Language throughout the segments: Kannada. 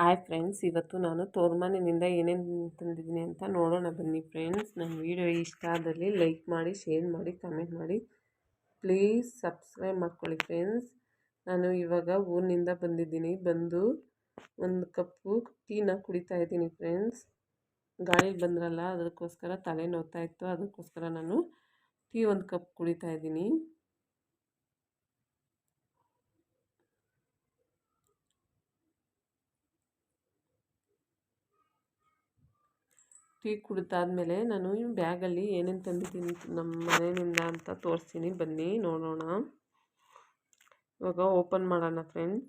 ಹಾಯ್ ಫ್ರೆಂಡ್ಸ್ ಇವತ್ತು ನಾನು ತೋರ್ಮನೆಯಿಂದ ಏನೇನು ತಂದಿದ್ದೀನಿ ಅಂತ ನೋಡೋಣ ಬನ್ನಿ ಫ್ರೆಂಡ್ಸ್ ನನ್ನ ವೀಡಿಯೋ ಇಷ್ಟ ಆದಲ್ಲಿ ಲೈಕ್ ಮಾಡಿ ಶೇರ್ ಮಾಡಿ ಕಮೆಂಟ್ ಮಾಡಿ. ಪ್ಲೀಸ್ ಸಬ್ಸ್ಕ್ರೈಬ್ ಮಾಡ್ಕೊಳ್ಳಿ ಫ್ರೆಂಡ್ಸ್ ನಾನು ಇವಾಗ ಊರಿನಿಂದ ಬಂದಿದ್ದೀನಿ. ಬಂದು ಒಂದು ಕಪ್ಪು ಟೀನ ಕುಡಿತಾ ಇದ್ದೀನಿ ಫ್ರೆಂಡ್ಸ್ ಗಾಳಿಗೆ ಬಂದ್ರಲ್ಲ, ಅದಕ್ಕೋಸ್ಕರ ತಲೆ ನೋವ್ತಾ ಇತ್ತು. ಅದಕ್ಕೋಸ್ಕರ ನಾನು ಟೀ ಒಂದು ಕಪ್ ಕುಡಿತಾ ಇದ್ದೀನಿ. ಟೀ ಕುಡಿದಾದ್ಮೇಲೆ ನಾನು ಬ್ಯಾಗಲ್ಲಿ ಏನೇನು ತಂದಿದ್ದೀನಿ ನಮ್ಮ ಮನೆಯಿಂದ ಅಂತ ತೋರಿಸ್ತೀನಿ. ಬನ್ನಿ, ನೋಡೋಣ. ಇವಾಗ ಓಪನ್ ಮಾಡೋಣ ಫ್ರೆಂಡ್.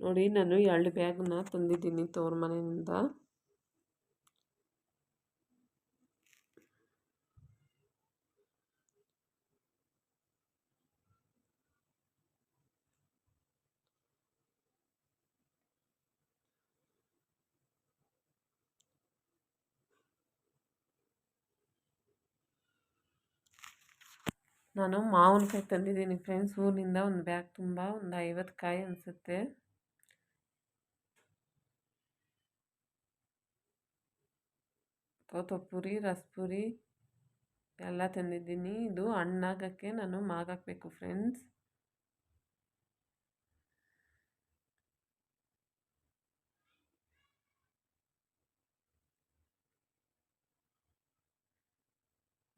ನೋಡಿ, ನಾನು ಎರಡು ಬ್ಯಾಗ್ನ ತಂದಿದ್ದೀನಿ ತೋರ್ ಮನೆಯಿಂದ. ನಾನು ಮಾವಿನಕಾಯಿ ತಂದಿದ್ದೀನಿ ಫ್ರೆಂಡ್ಸ್ ಊರಿನಿಂದ ಒಂದು ಬ್ಯಾಗ್ ತುಂಬ, ಒಂದು ಐವತ್ತು ಕಾಯಿ ಅನಿಸುತ್ತೆ. ಪುರಿ ರಸ್ಪುರಿ ಎಲ್ಲ ತಂದಿದ್ದೀನಿ. ಇದು ಹಣ್ಣಾಗೋಕ್ಕೆ ನಾನು ಮಾಗಾಕಬೇಕು ಫ್ರೆಂಡ್ಸ್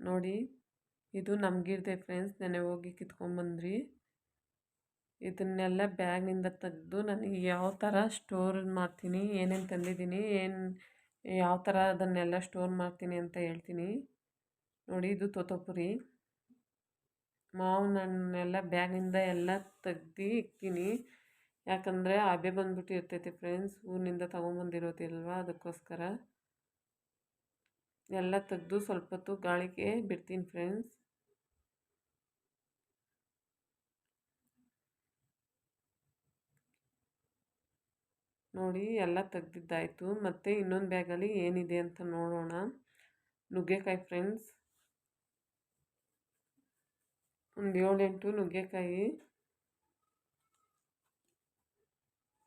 ನೋಡಿ. ಇದು ನಮಗಿರ್ದೆ ಫ್ರೆಂಡ್ಸ್ ನೆನೆ ಹೋಗಿ ಕಿತ್ಕೊಂಬಂದ್ರಿ ಇದನ್ನೆಲ್ಲ ಬ್ಯಾಗ್ನಿಂದ ತೆಗೆದು ನನಗೆ ಯಾವ ಥರ ಸ್ಟೋರ್ ಮಾಡ್ತೀನಿ, ಏನೇನು ತಂದಿದ್ದೀನಿ, ಏನು, ಯಾವ ಥರ ಅದನ್ನೆಲ್ಲ ಸ್ಟೋರ್ ಮಾಡ್ತೀನಿ ಅಂತ ಹೇಳ್ತೀನಿ. ನೋಡಿ ಇದು ತೊತೊಪುರಿ. ಹಣ್ಣೆಲ್ಲ ಬ್ಯಾಗಿಂದ ಎಲ್ಲ ತೆಗ್ದು ಇಕ್ತೀನಿ. ಯಾಕಂದರೆ ಹಬೆ ಬಂದ್ಬಿಟ್ಟು ಇರ್ತೈತೆ ಫ್ರೆಂಡ್ಸ್ ಊರಿನಿಂದ ತೊಗೊಂಬಂದಿರೋದಿಲ್ವ ಅದಕ್ಕೋಸ್ಕರ. ಎಲ್ಲ ತೆಗೆದು ಸ್ವಲ್ಪ ಹೊತ್ತು ಗಾಳಿಗೆ ಬಿಡ್ತೀನಿ ಫ್ರೆಂಡ್ಸ್ ನೋಡಿ ಎಲ್ಲ ತೆಗ್ದಿದ್ದಾಯಿತು. ಮತ್ತು ಇನ್ನೊಂದು ಬ್ಯಾಗಲ್ಲಿ ಏನಿದೆ ಅಂತ ನೋಡೋಣ. ನುಗ್ಗೆಕಾಯಿ ಫ್ರೆಂಡ್ಸ್. ಒಂದು ಏಳೆಂಟು ನುಗ್ಗೆಕಾಯಿ.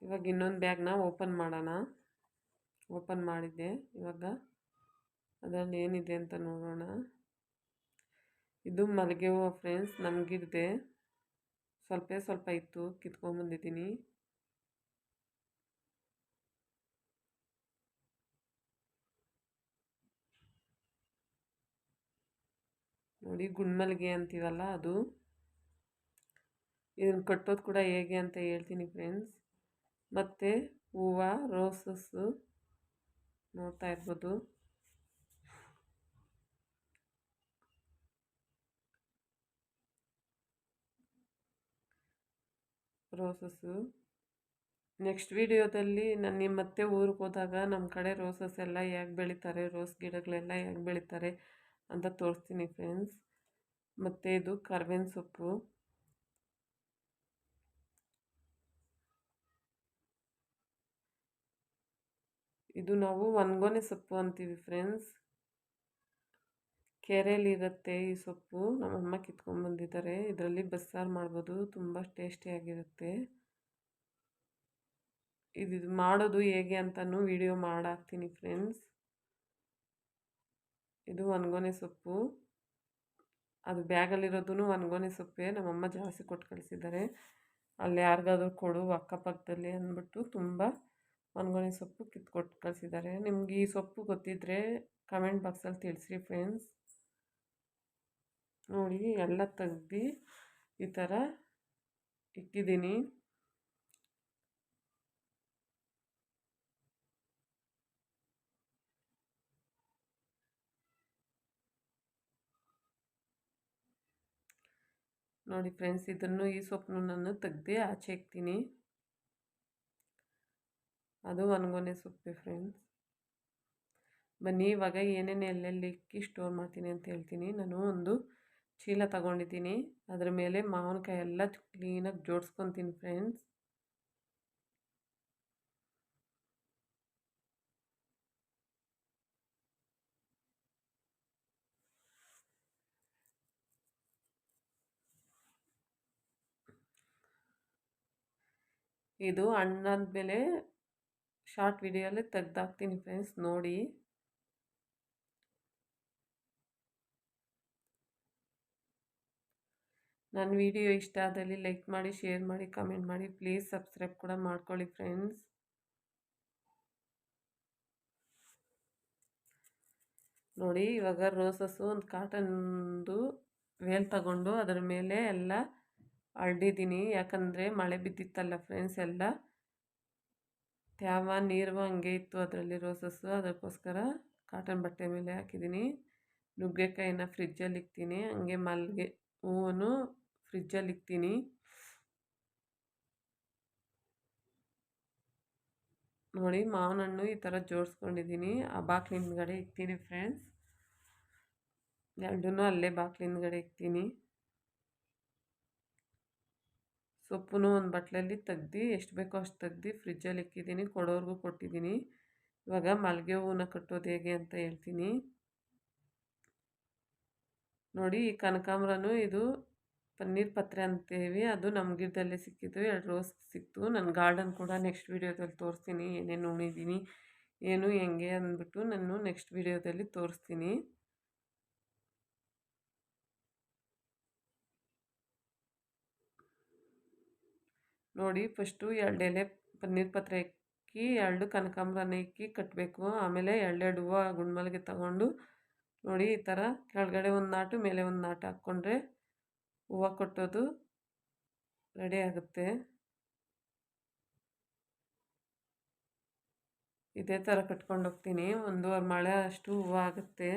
ಇವಾಗ ಇನ್ನೊಂದು ಬ್ಯಾಗ್ನ ಓಪನ್ ಮಾಡೋಣ. ಓಪನ್ ಮಾಡಿದ್ದೆ. ಇವಾಗ ಅದರಲ್ಲಿ ಏನಿದೆ ಅಂತ ನೋಡೋಣ. ಇದು ಮಲ್ಲಿಗೆ ಹೂವು ಫ್ರೆಂಡ್ಸ್, ನಮಗಿರದೆ. ಸ್ವಲ್ಪ ಸ್ವಲ್ಪ ಇತ್ತು ಕಿತ್ಕೊಂಬಂದಿದ್ದೀನಿ ನೋಡಿ ಗುಂಡ್ಮಲ್ಗೆ ಅಂತೀವಲ್ಲ ಅದು. ಇದನ್ನು ಕಟ್ಟೋದು ಕೂಡ ಹೇಗೆ ಅಂತ ಹೇಳ್ತೀನಿ ಫ್ರೆಂಡ್ಸ್ ಮತ್ತು ಹೂವು ರೋಸಸ್ಸು ನೋಡ್ತಾ ಇರ್ಬೋದು. ರೋಸಸ್ಸು ನೆಕ್ಸ್ಟ್ ವಿಡಿಯೋದಲ್ಲಿ ನಾನು ನಿಮ್ಮ ಮತ್ತೆ ಊರಿಗೆ ಹೋದಾಗ ನಮ್ಮ ಕಡೆ ರೋಸಸ್ ಎಲ್ಲ ಹೇಗೆ ಬೆಳೀತಾರೆ ರೋಸ್ ಗಿಡಗಳೆಲ್ಲ ಹೇಗೆ ಬೆಳೀತಾರೆ? ಅಂತ ತೋರಿಸ್ತೀನಿ ಫ್ರೆಂಡ್ಸ್ ಮತ್ತು ಇದು ಕರ್ಬೇವಿನ ಸೊಪ್ಪು. ಇದು ನಾವು ಒಣಗೊನೆ ಸೊಪ್ಪು ಅಂತೀವಿ ಫ್ರೆಂಡ್ಸ್ ಕೆರೆಯಲ್ಲಿರುತ್ತೆ ಈ ಸೊಪ್ಪು. ನಮ್ಮಮ್ಮ ಕಿತ್ಕೊಂಡ್ಬಂದಿದ್ದಾರೆ ಇದರಲ್ಲಿ ಬಸ್ಸಾರು ಮಾಡ್ಬೋದು. ತುಂಬ ಟೇಸ್ಟಿಯಾಗಿರುತ್ತೆ ಇದು ಮಾಡೋದು ಹೇಗೆ ಅಂತಲೂ ವಿಡಿಯೋ ಮಾಡಾಕ್ತೀನಿ ಫ್ರೆಂಡ್ಸ್ ಇದು ಒನ್ಗೊನೆ ಸೊಪ್ಪು. ಅದು ಬ್ಯಾಗಲ್ಲಿರೋದೂ ಒಣಗೊನೆ ಸೊಪ್ಪೇ. ನಮ್ಮಮ್ಮ ಜಾಸ್ತಿ ಕೊಟ್ಟು ಕಳಿಸಿದ್ದಾರೆ. ಅಲ್ಲಿ ಯಾರಿಗಾದ್ರೂ ಕೊಡು, ಅಕ್ಕಪಕ್ಕದಲ್ಲಿ ಅಂದ್ಬಿಟ್ಟು ತುಂಬ ಒನ್ಗೊನೆ ಸೊಪ್ಪು ಕಿತ್ಕೊಟ್ಟು ಕಳಿಸಿದ್ದಾರೆ. ನಿಮ್ಗೆ ಈ ಸೊಪ್ಪು ಗೊತ್ತಿದ್ದರೆ ಕಮೆಂಟ್ ಬಾಕ್ಸಲ್ಲಿ ತಿಳಿಸಿ ಫ್ರೆಂಡ್ಸ್. ನೋಡಿ, ಎಲ್ಲ ತೆಗ್ದು ಈ ಥರ ಇಕ್ಕಿದ್ದೀನಿ. ನೋಡಿ ಫ್ರೆಂಡ್ಸ್, ಇದನ್ನು ಈ ಸೊಪ್ಪನ್ನು ನಾನು ತೆಗ್ದು ಆಚೆ ಇಕ್ತೀನಿ. ಅದು ಒಣಗೊನೆ ಸೊಪ್ಪೆ ಫ್ರೆಂಡ್ಸ್. ಬನ್ನಿ, ಇವಾಗ ಏನೇನು ಎಲ್ಲೆಲ್ಲಿ ಇಕ್ಕಿ ಸ್ಟೋರ್ ಮಾಡ್ತೀನಿ ಅಂತ ಹೇಳ್ತೀನಿ. ನಾನು ಒಂದು ಚೀಲ ತಗೊಂಡಿದ್ದೀನಿ. ಅದ್ರ ಮೇಲೆ ಮಾವಿನಕಾಯಿ ಎಲ್ಲ ಕ್ಲೀನಾಗಿ ಜೋಡಿಸ್ಕೊತೀನಿ ಫ್ರೆಂಡ್ಸ್. ಇದು ಹಣ್ಣಾದ್ಮೇಲೆ ಶಾರ್ಟ್ ವಿಡಿಯೋಲ್ಲೇ ತೆಗ್ದಾಕ್ತೀನಿ ಫ್ರೆಂಡ್ಸ್ ನೋಡಿ. ನನ್ನ ವಿಡಿಯೋ ಇಷ್ಟ ಆದಲ್ಲಿ ಲೈಕ್ ಮಾಡಿ ಶೇರ್ ಮಾಡಿ ಕಮೆಂಟ್ ಮಾಡಿ ಪ್ಲೀಸ್ ಸಬ್ಸ್ಕ್ರೈಬ್ ಕೂಡ ಮಾಡ್ಕೊಳ್ಳಿ ಫ್ರೆಂಡ್ಸ್ ನೋಡಿ, ಇವಾಗ ರೋಸಸ್ಸು ಒಂದು ಕಾಟನ್ದು ವೇಲ್ ತಗೊಂಡು ಅದರ ಮೇಲೆ ಎಲ್ಲ ಅಳ್ದಿದ್ದೀನಿ ಯಾಕಂದರೆ ಮಳೆ ಬಿದ್ದಿತ್ತಲ್ಲ ಫ್ರೆಂಡ್ಸ್ ಎಲ್ಲ. ತ್ಯಾವ ನೀರು ಹಂಗೆ ಇತ್ತು ಅದರಲ್ಲಿ ರೋಸಸ್ಸು ಅದಕ್ಕೋಸ್ಕರ ಕಾಟನ್ ಬಟ್ಟೆ ಮೇಲೆ ಹಾಕಿದ್ದೀನಿ. ನುಗ್ಗೆಕಾಯಿನ ಫ್ರಿಜ್ಜಲ್ಲಿ ಇಕ್ತೀನಿ. ಹಂಗೆ ಮಲ್ಲಿಗೆ ಹೂವನ್ನು ಫ್ರಿಜ್ಜಲ್ಲಿ ಇಕ್ತೀನಿ. ನೋಡಿ ಮಾವಿನ ಹಣ್ಣು ಈ ಥರ ಜೋಡಿಸ್ಕೊಂಡಿದ್ದೀನಿ. ಆ ಬಾಕ್ಲಿನ ಹಿಂದ್ಗಡೆ ಇಕ್ತೀನಿ ಫ್ರೆಂಡ್ಸ್ ಎರಡೂ ಅಲ್ಲೇ ಬಾಕ್ಲಿನ ಹಿಂದ್ಗಡೆ ಇಕ್ತೀನಿ. ಸೊಪ್ಪು ಒಂದು ಬಟ್ಲಲ್ಲಿ ತೆಗ್ದು, ಎಷ್ಟು ಬೇಕೋ ಅಷ್ಟು ತೆಗ್ದು ಫ್ರಿಜ್ಜಲ್ಲಿ ಇಕ್ಕಿದ್ದೀನಿ, ಕೊಡೋರ್ಗೂ ಕೊಟ್ಟಿದ್ದೀನಿ. ಇವಾಗ ಮಲ್ಲಿಗೆ ಹೂವನ್ನ ಕಟ್ಟೋದು ಹೇಗೆ ಅಂತ ಹೇಳ್ತೀನಿ. ನೋಡಿ, ಈ ಕನಕಾಂಬ್ರನು ಇದು ಪನ್ನೀರ್ ಪತ್ರೆ ಅಂತೇವಿ, ಅದು ನಮ್ಮ ಗಿಡದಲ್ಲೇ ಸಿಕ್ಕಿದ್ದು, ಎರಡು ರೋಸ್ ಸಿಕ್ತು. ನನ್ನ ಗಾರ್ಡನ್ ಕೂಡ ನೆಕ್ಸ್ಟ್ ವೀಡಿಯೋದಲ್ಲಿ ತೋರಿಸ್ತೀನಿ, ಏನೇನು ಉಣಿದ್ದೀನಿ ಏನು ಹೆಂಗೆ ಅಂದ್ಬಿಟ್ಟು ನಾನು ನೆಕ್ಸ್ಟ್ ವೀಡಿಯೋದಲ್ಲಿ ತೋರಿಸ್ತೀನಿ. ನೋಡಿ ಫಸ್ಟು ಎರಡು ಎಲೆ ಪನ್ನೀರ್ ಪತ್ರೆ ಇಕ್ಕಿ ಎರಡು ಕನಕಾಂಬ್ರನ ಇಕ್ಕಿ ಕಟ್ಟಬೇಕು ಆಮೇಲೆ ಎರಡೆರಡು ಹೂವು ಗುಂಡ್ಮಲ್ಲಿಗೆ ತಗೊಂಡು ನೋಡಿ ಈ ಥರ ಕೆಳಗಡೆ ಒಂದು ನಾಟು, ಮೇಲೆ ಒಂದು ನಾಟು ಹಾಕ್ಕೊಂಡ್ರೆ ಹೂವು ಕಟ್ಟೋದು ರೆಡಿ ಆಗುತ್ತೆ. ಇದೇ ಥರ ಕಟ್ಕೊಂಡು ಹೋಗ್ತೀನಿ. ಒಂದೂವರೆ ಮಳೆ ಅಷ್ಟು ಹೂವು ಆಗುತ್ತೆ.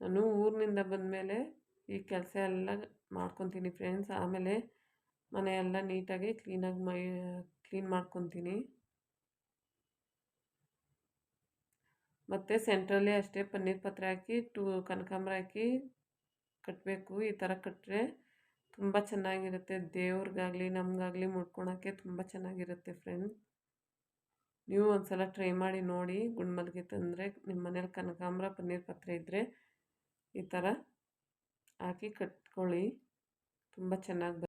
ನಾನು ಊರಿನಿಂದ ಬಂದಮೇಲೆ ಈ ಕೆಲಸ ಎಲ್ಲ ಮಾಡ್ಕೊತೀನಿ ಫ್ರೆಂಡ್ಸ್. ಆಮೇಲೆ ಮನೆಯೆಲ್ಲ ನೀಟಾಗಿ ಕ್ಲೀನಾಗಿ ಮೈ, ಕ್ಲೀನ್ ಮಾಡ್ಕೊತೀನಿ. ಮತ್ತು ಸೆಂಟ್ರಲ್ಲಿ ಅಷ್ಟೇ ಪನ್ನೀರ್ ಪತ್ರೆ ಹಾಕಿ, ಟೂ, ಕನಕಾಂಬ್ರ ಹಾಕಿ ಕಟ್ಟಬೇಕು ಈ ಥರ ಕಟ್ಟರೆ ತುಂಬ ಚೆನ್ನಾಗಿರುತ್ತೆ. ದೇವ್ರಿಗಾಗಲಿ, ನಮಗಾಗಲಿ ಮುಡ್ಕೊಳಕ್ಕೆ ತುಂಬ ಚೆನ್ನಾಗಿರುತ್ತೆ ಫ್ರೆಂಡ್ಸ್. ನೀವು ಒಂದು ಸಲ ಟ್ರೈ ಮಾಡಿ ನೋಡಿ. ಗುಂಡ್ಮಲ್ಗೆ ತಂದರೆ ನಿಮ್ಮ ಮನೇಲಿ ಕನಕಾಂಬ್ರ, ಪನ್ನೀರ್ ಪತ್ರೆ ಇದ್ದರೆ ಈ ಥರ ಹಾಕಿ ಕಟ್ಕೊಳ್ಳಿ. ತುಂಬ ಚೆನ್ನಾಗಿ